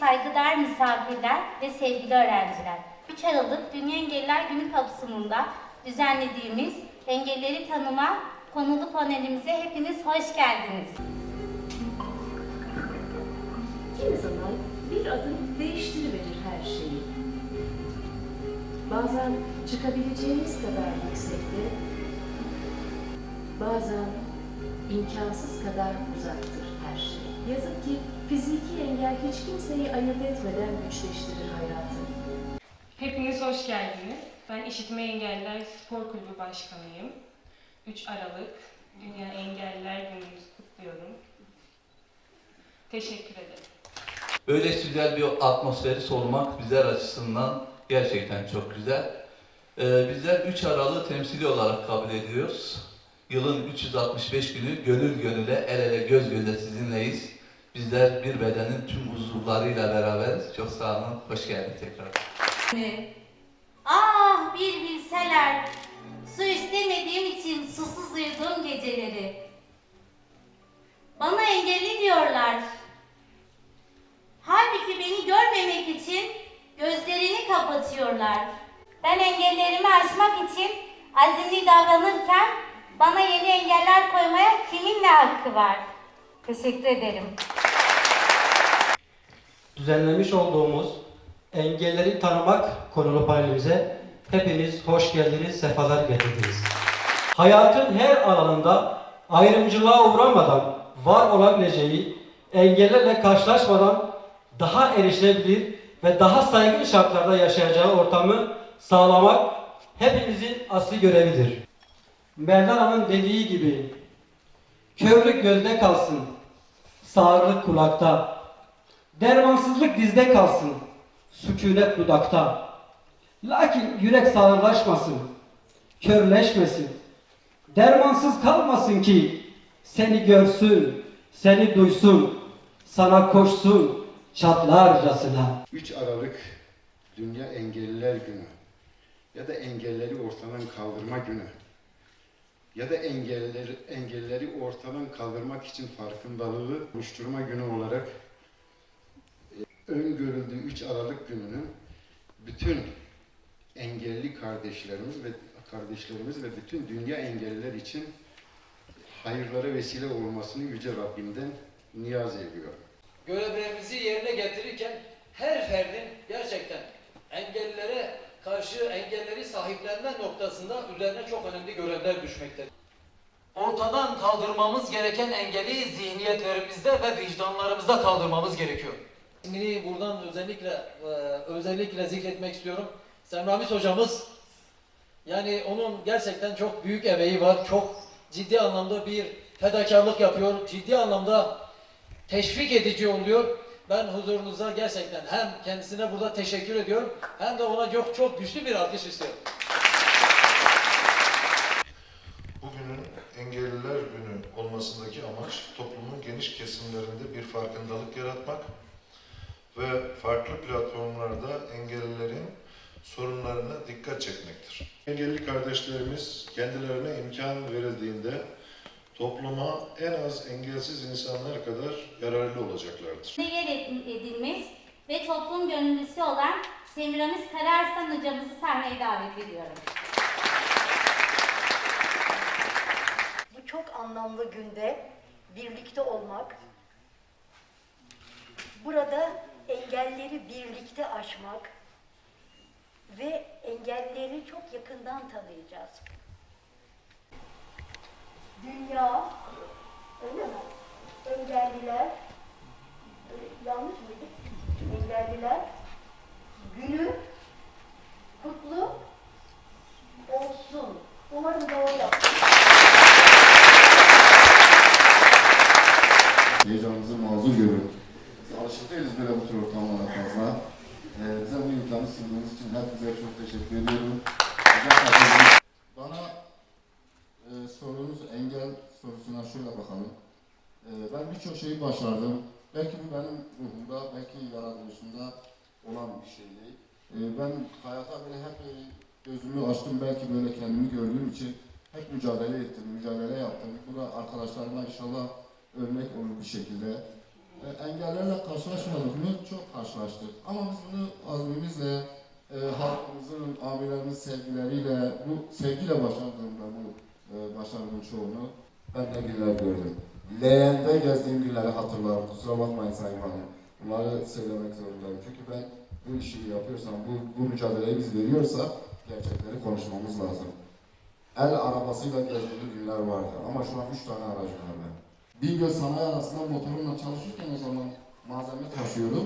saygıdeğer misafirler ve sevgili öğrenciler. 3 Aralık Dünya Engelliler Günü kapsamında düzenlediğimiz engelleri tanıma konulu panelimize hepiniz hoş geldiniz. Kimi zaman bir adım değiştiriverir her şeyi. Bazen çıkabileceğimiz kadar yüksekte, bazen imkansız kadar uzaktır. Yazık ki fiziki engel hiç kimseyi ayırt etmeden güçleştirir hayatı. Hepiniz hoş geldiniz. Ben İşitme Engelliler Spor Kulübü Başkanıyım. 3 Aralık Dünya Engelliler Günümüzü kutluyorum. Teşekkür ederim. Böyle güzel bir atmosferi sormak bizler açısından gerçekten çok güzel. Ee, bizler 3 Aralık'ı temsili olarak kabul ediyoruz. Yılın 365 günü gönül gönüle, el ele göz göze sizinleyiz. Bizler bir bedenin tüm uzuvlarıyla beraberiz. Çok sağ olun, hoş geldin tekrar. Ah bir bilseler, su istemediğim için susuz uyuduğum geceleri. Bana engelli diyorlar. Halbuki beni görmemek için gözlerini kapatıyorlar. Ben engellerimi aşmak için azimli davranırken bana yeni engeller koymaya kimin ne hakkı var? Teşekkür ederim. Düzenlemiş olduğumuz engelleri tanımak konulu panelimize hepiniz hoş geldiniz, sefalar getirdiniz. Hayatın her alanında ayrımcılığa uğramadan var olabileceği, engellerle karşılaşmadan daha erişilebilir ve daha saygın şartlarda yaşayacağı ortamı sağlamak hepimizin asli görevidir. Mevlana'nın dediği gibi körlük gözde kalsın, sağırlık kulakta, Dermansızlık dizde kalsın, sükunet dudakta. Lakin yürek sağırlaşmasın, körleşmesin. Dermansız kalmasın ki seni görsün, seni duysun, sana koşsun çatlarcasına. 3 Aralık Dünya Engelliler Günü ya da engelleri ortadan kaldırma günü ya da engelleri, engelleri ortadan kaldırmak için farkındalığı oluşturma günü olarak öngörüldüğü 3 Aralık gününün bütün engelli kardeşlerimiz ve kardeşlerimiz ve bütün dünya engelliler için hayırlara vesile olmasını Yüce Rabbimden niyaz ediyorum. görevlerimizi yerine getirirken her ferdin gerçekten engellilere karşı engelleri sahiplenme noktasında üzerine çok önemli görevler düşmektedir. Ortadan kaldırmamız gereken engeli zihniyetlerimizde ve vicdanlarımızda kaldırmamız gerekiyor. İsmini buradan özellikle e, özellikle zikretmek istiyorum. Semramiz hocamız yani onun gerçekten çok büyük emeği var. Çok ciddi anlamda bir fedakarlık yapıyor. Ciddi anlamda teşvik edici oluyor. Ben huzurunuzda gerçekten hem kendisine burada teşekkür ediyorum hem de ona çok çok güçlü bir alkış istiyorum. Bugünün Engelliler Günü olmasındaki amaç toplumun geniş kesimlerinde bir farkındalık yaratmak ve farklı platformlarda engellilerin sorunlarına dikkat çekmektir. Engelli kardeşlerimiz kendilerine imkan verildiğinde topluma en az engelsiz insanlar kadar yararlı olacaklardır. yer edilmiş ve toplum gönüllüsü olan Semiramis Kararslan hocamızı sahneye davet ediyorum. Bu çok anlamlı günde birlikte olmak, burada engelleri birlikte aşmak ve engelleri çok yakından tanıyacağız. Dünya, öyle mi? Engelliler, yanlış mıydı? Engelliler günü kutlu olsun. Umarım doğru heyecanınızı mazur görün. Biz alışık değiliz böyle bu tür ortamlara fazla. Ee, bize bu imkanı sunduğunuz için hepinize çok teşekkür ediyorum. Bana e, sorunuz engel sorusuna şöyle bakalım. E, ben birçok şeyi başardım. Belki bu benim ruhumda, belki yaratılışımda olan bir şeydi. E, ben hayata böyle hep gözümü açtım, belki böyle kendimi gördüğüm için hep mücadele ettim, mücadele yaptım. Bu da arkadaşlarıma inşallah örnek olur bir şekilde. E, engellerle karşılaşmadık mı? Çok karşılaştık. Ama biz bunu azmimizle, e, halkımızın, abilerimiz sevgileriyle, bu sevgiyle başardığımda bu e, başarının çoğunu ben de günler gördüm. Leğende gezdiğim günleri hatırlarım. Kusura bakmayın Sayın Hanım. Bunları söylemek zorundayım. Çünkü ben bu işi yapıyorsam, bu, bu mücadeleyi biz veriyorsak gerçekleri konuşmamız lazım. El arabasıyla gezdiğim günler vardı ama şu an üç tane aracım var ben. Bingöl sanayi arasında motorumla çalışırken o zaman malzeme taşıyorum.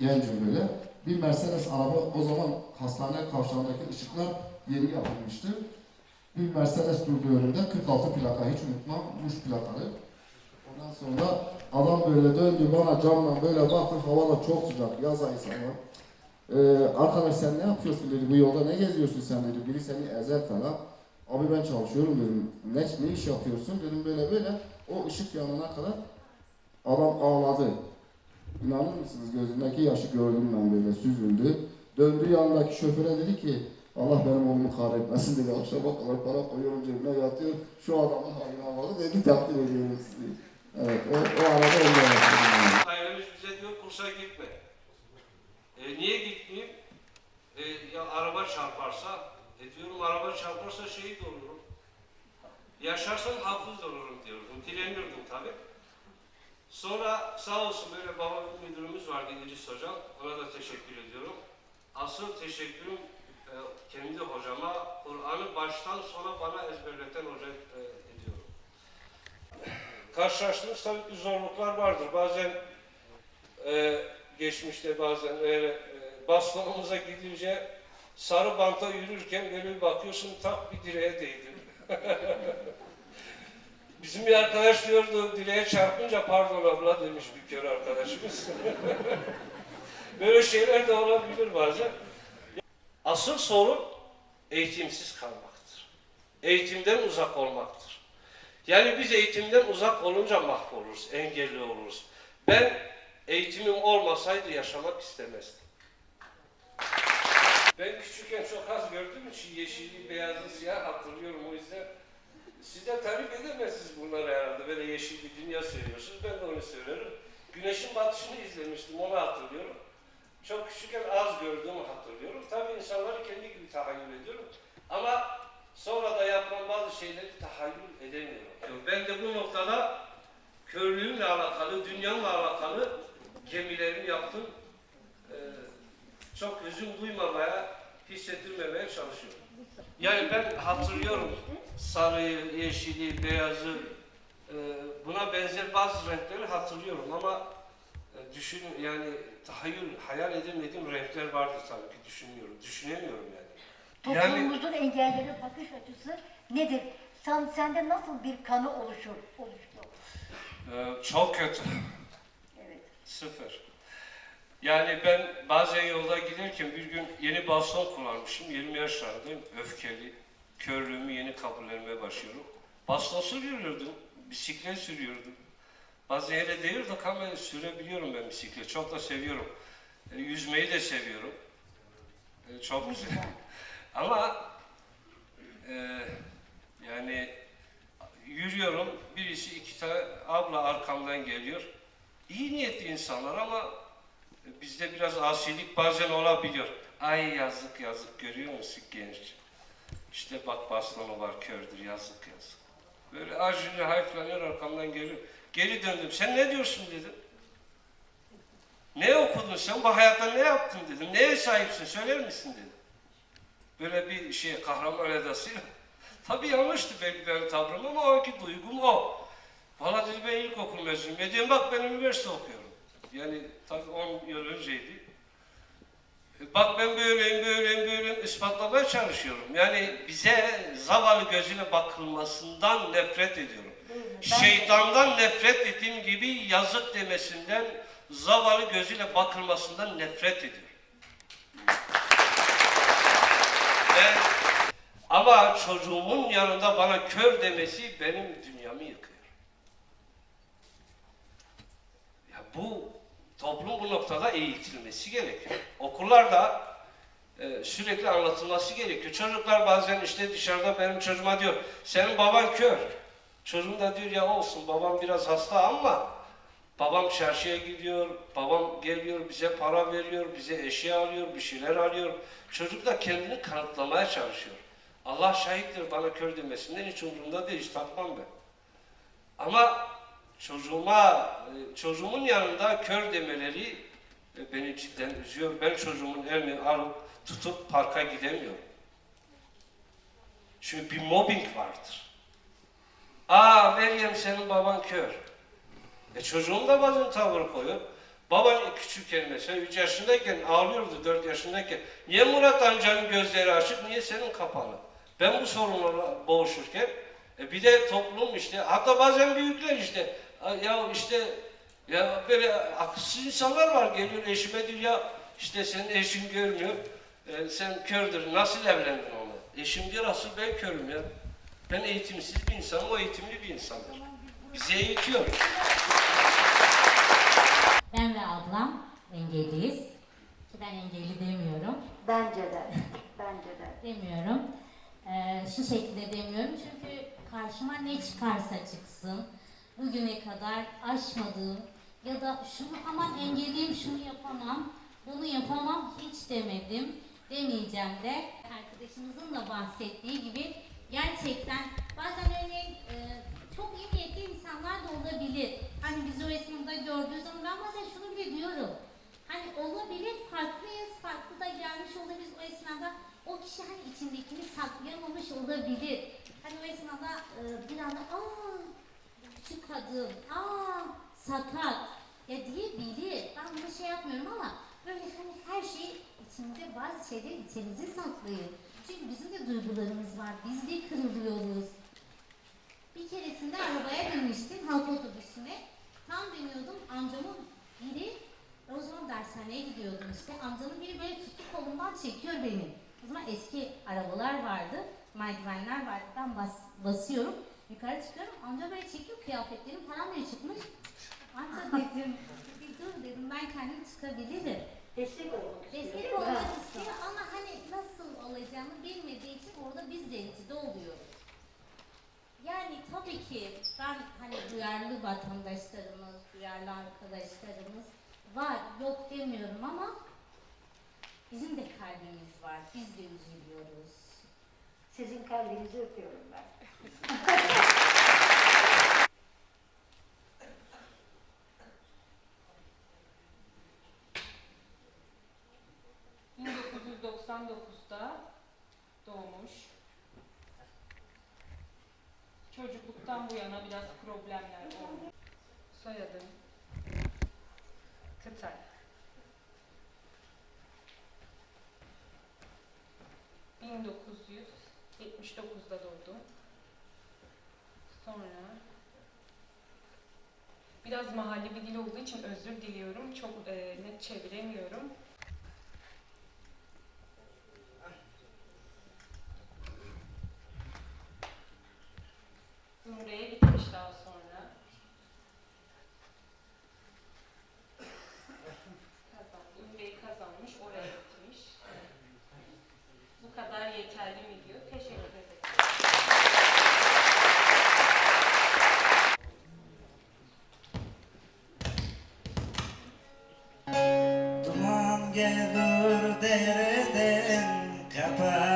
Gencim böyle. Bir Mercedes araba o zaman hastane kavşağındaki ışıklar yeni yapılmıştı. Bir Mercedes durdu önümde 46 plaka hiç unutmam. Muş plakalı. Ondan sonra adam böyle döndü bana camdan böyle baktı hava da çok sıcak yaz ayı sana. Ee, arkadaş sen ne yapıyorsun dedi bu yolda ne geziyorsun sen dedi biri seni ezer falan. Abi ben çalışıyorum dedim. Ne, ne iş yapıyorsun dedim böyle böyle. O ışık yanına kadar adam ağladı. İnanır mısınız gözündeki yaşı gördüm ben böyle süzüldü. Döndü yanındaki şoföre dedi ki Allah benim oğlumu kahretmesin dedi. Akşama kadar para koyuyorum cebime yatıyor. Şu adamın haline havalı dedi takdir ediyorum sizi. Evet o, o arada öyle yaptım. Ailemiz bize diyor kursa gitme. E, niye gitmeyeyim? E, ya araba çarparsa, e diyorum araba çarparsa şehit olurum. Yaşarsam hafız olurum diyordum. Direnirdim tabi. Sonra sağ olsun böyle baba bir müdürümüz vardı İdris Hocam. Ona da teşekkür ediyorum. Asıl teşekkürüm e, kendi hocama, Kur'an'ı baştan sona bana ezberleten hoca e, ediyorum. Karşılaştığımız tabii ki zorluklar vardır. Bazen e, geçmişte bazen öyle e, bastonumuza gidince sarı banta yürürken böyle bir bakıyorsun tak bir direğe değdin. Bizim bir arkadaş diyordu direğe çarpınca pardon abla demiş bir kere arkadaşımız. böyle şeyler de olabilir bazen. Asıl sorun eğitimsiz kalmaktır. Eğitimden uzak olmaktır. Yani biz eğitimden uzak olunca mahvoluruz, engelli oluruz. Ben eğitimim olmasaydı yaşamak istemezdim. Ben küçükken çok az gördüğüm için yeşili, beyazı, siyah hatırlıyorum o yüzden. Siz de tarif edemezsiniz bunları herhalde. Böyle yeşil bir dünya seviyorsunuz. Ben de onu seviyorum. Güneşin batışını izlemiştim, onu hatırlıyorum. Çok küçükken az gördüğümü hatırlıyorum. Tabii insanları kendi gibi tahayyül ediyorum. Ama sonra da yapılan bazı şeyleri tahayyül edemiyorum. Ben de bu noktada körlüğümle alakalı, dünyamla alakalı gemilerimi yaptım. Çok üzüm duymamaya, hissettirmemeye çalışıyorum. Yani ben hatırlıyorum sarıyı, yeşili, beyazı, e, buna benzer bazı renkleri hatırlıyorum ama e, düşün yani tahayyül, hayal edemediğim renkler vardı tabii ki düşünmüyorum, düşünemiyorum yani. Yani Toplumumuzun engelleri bakış açısı nedir? Sen, sende nasıl bir kanı oluşur, oluştu? e, çok kötü. Evet. Sıfır. Yani ben bazen yolda giderken bir gün yeni baston kullanmışım. 20 yaşlarındayım. Öfkeli. Körlüğümü yeni kabullenmeye başlıyorum. Baston sürüyordum. Bisiklet sürüyordum. Bazen yere değiyorduk ama sürebiliyorum ben bisiklet. Çok da seviyorum. E, yüzmeyi de seviyorum. E, çok güzel. ama e, yani yürüyorum. Birisi iki tane abla arkamdan geliyor iyi niyetli insanlar ama bizde biraz asilik bazen olabiliyor. Ay yazık yazık görüyor musun genç? İşte bak bastonu var kördür yazık yazık. Böyle acili hayflanıyor arkamdan geliyor. Geri döndüm. Sen ne diyorsun dedim. Ne okudun sen? Bu hayatta ne yaptın dedim. Neye sahipsin söyler misin dedim. Böyle bir şey kahraman edasıyla. Tabii yanlıştı belki benim tavrım ama o anki duygum o. Valla dedi ben ilkokul mezunuyum. Diyorum bak ben üniversite okuyorum. Yani tabii 10 yıl önceydi. E Bak ben böyleyim, böyleyim, böyleyim ispatlamaya çalışıyorum. Yani bize zavallı gözüyle bakılmasından nefret ediyorum. Şeytandan nefret ettiğim gibi yazık demesinden, zavallı gözüyle bakılmasından nefret ediyorum. Ben, ama çocuğumun yanında bana kör demesi benim dünyamı yıkıyor. Ya bu toplum bu noktada eğitilmesi gerekiyor. Okullarda e, sürekli anlatılması gerekiyor. Çocuklar bazen işte dışarıda benim çocuğuma diyor, senin baban kör. Çocuğum da diyor ya olsun babam biraz hasta ama Babam çarşıya gidiyor, babam geliyor, bize para veriyor, bize eşya alıyor, bir şeyler alıyor. Çocuk da kendini kanıtlamaya çalışıyor. Allah şahittir bana kör demesinden hiç umurumda değil, hiç takmam ben. Ama çocuğuma, çocuğumun yanında kör demeleri e, beni cidden üzüyor. Ben çocuğumun elini alıp tutup parka gidemiyorum. Çünkü bir mobbing vardır. Aa Meryem senin baban kör. E çocuğum da bazen tavır koyuyor. Baban küçükken mesela 3 yaşındayken ağlıyordu 4 yaşındayken. Niye Murat amcanın gözleri açık, niye senin kapalı? Ben bu sorunlarla boğuşurken e bir de toplum işte hatta bazen büyükler işte "A- ya işte ya böyle akılsız insanlar var geliyor eşime diyor ya işte senin eşin görmüyor e, sen kördür nasıl evlendin onunla? Eşim diyor asıl ben körüm ya. Ben eğitimsiz bir insanım o eğitimli bir insandır. Bizi eğitiyor. Ben ve ablam engelliyiz. Ki ben engelli demiyorum. Bence de. Bence de. Demiyorum. Ee, şu şekilde demiyorum çünkü karşıma ne çıkarsa çıksın. Bugüne kadar aşmadığım ya da şunu aman engelliyim şunu yapamam, bunu yapamam hiç demedim. Demeyeceğim de arkadaşımızın da bahsettiği gibi gerçekten bazen örneğin e, çok iyi niyetli insanlar da olabilir. Hani biz o esnada gördüğü zaman ben bazen şunu bile. Hani olabilir farklıyız, farklı da gelmiş olabilir o esnada. O kişi hani içindekini saklayamamış olabilir. Hani o esnada e, bir anda aa küçük kadın, aa sakat ya diyebilir. Ben bunu şey yapmıyorum ama böyle hani her şeyi içinde bazı şeyleri içinize saklayın. Çünkü bizim de duygularımız var. Biz de kırılıyoruz. Bir keresinde arabaya binmiştim halk otobüsüne. Tam biniyordum amcamın biri o zaman dershaneye gidiyordum işte. Amcanın biri böyle tutup kolumdan çekiyor beni. O zaman eski arabalar vardı. Merdivenler vardı. Ben bas, basıyorum. Yukarı çıkıyorum. Amca böyle çekiyor. Kıyafetlerim falan böyle çıkmış. Amca dedim. Bir dur dedim. Ben kendim çıkabilirim. Destek olmak istiyor. Destek olmak istiyor ama hani nasıl olacağını bilmediği için orada biz rencide oluyoruz. Yani tabii ki ben hani duyarlı vatandaşlarımız, duyarlı arkadaşlarımız var, yok demiyorum ama bizim de kalbimiz var, biz de üzülüyoruz. Sizin kalbinizi öpüyorum ben. 1999'da doğmuş. Çocukluktan bu yana biraz problemler oldu. Soyadım Kıtay. ...1979'da doğdum. Sonra... Biraz mahalle bir dil olduğu için özür diliyorum. Çok e, net çeviremiyorum. Papa.